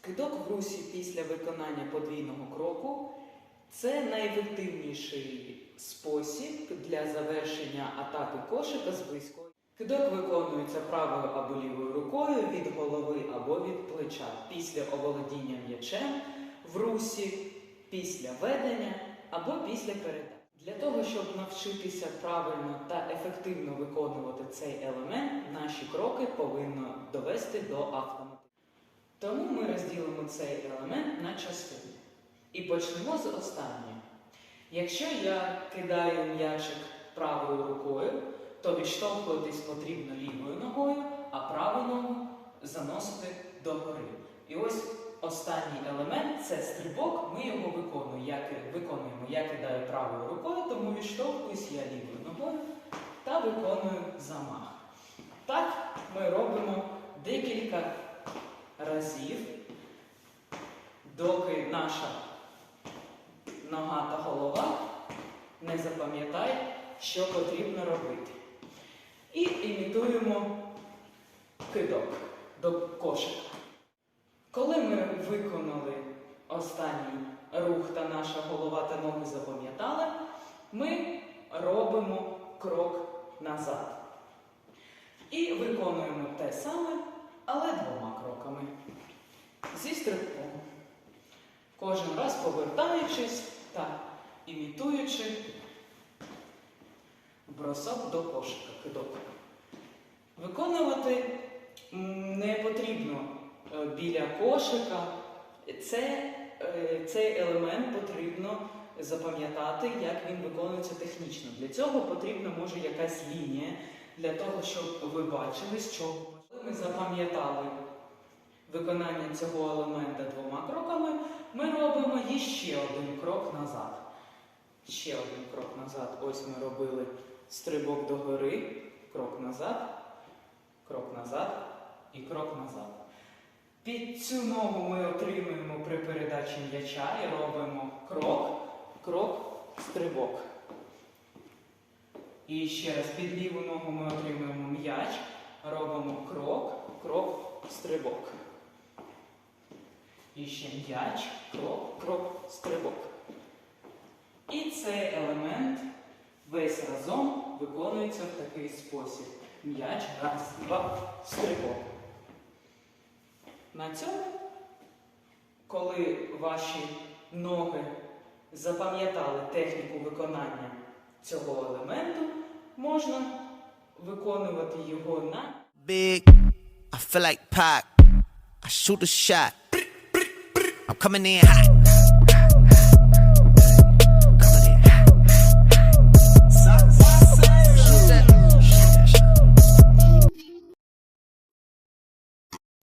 Кидок в русі після виконання подвійного кроку це найефективніший спосіб для завершення атаки кошика з близької. Кидок виконується правою або лівою рукою від голови або від плеча після оволодіння м'ячем в русі, після ведення або після передачі. Для того, щоб навчитися правильно та ефективно виконувати цей елемент, наші кроки повинно довести до автоматизму. Тому ми розділимо цей елемент на частини. І почнемо з останньої. Якщо я кидаю м'ячик правою рукою, то відштовхуватись потрібно лівою ногою, а праву ногу заносити догори. І ось останній елемент це стрибок, ми його виконуємо. Я, виконуємо. Я кидаю правою рукою, тому відштовхуюсь я лівою ногою та виконую замах. Так ми робимо декілька разів, доки наша нога та голова не запам'ятає, що потрібно робити. І імітуємо кидок до кошика. Коли ми виконали останній рух та наша голова та ноги запам'ятали, ми робимо крок назад. І виконуємо те саме, але двома кроками. Зі стрибком. Кожен раз повертаючись та імітуючи бросок до кошика, кидок. Виконувати не потрібно е, біля кошика. Це, е, цей елемент потрібно запам'ятати, як він виконується технічно. Для цього потрібна може якась лінія, для того, щоб ви бачили, з чого ми запам'ятали виконання цього елемента двома кроками, ми робимо іще один крок назад. Ще один крок назад. Ось ми робили стрибок догори, крок назад, крок назад і крок назад. Під цю ногу ми отримуємо при передачі м'яча і робимо крок, крок, стрибок. І ще раз під ліву ногу ми отримуємо м'яч, робимо крок, крок, стрибок. І ще м'яч, крок, крок, стрибок. І цей елемент весь разом виконується в такий спосіб. М'яч, раз, два, стрибок. На цьому, коли ваші ноги запам'ятали техніку виконання цього елементу, можна виконувати його на big. I feel like Pac. I shoot a shot. I'm coming in hot.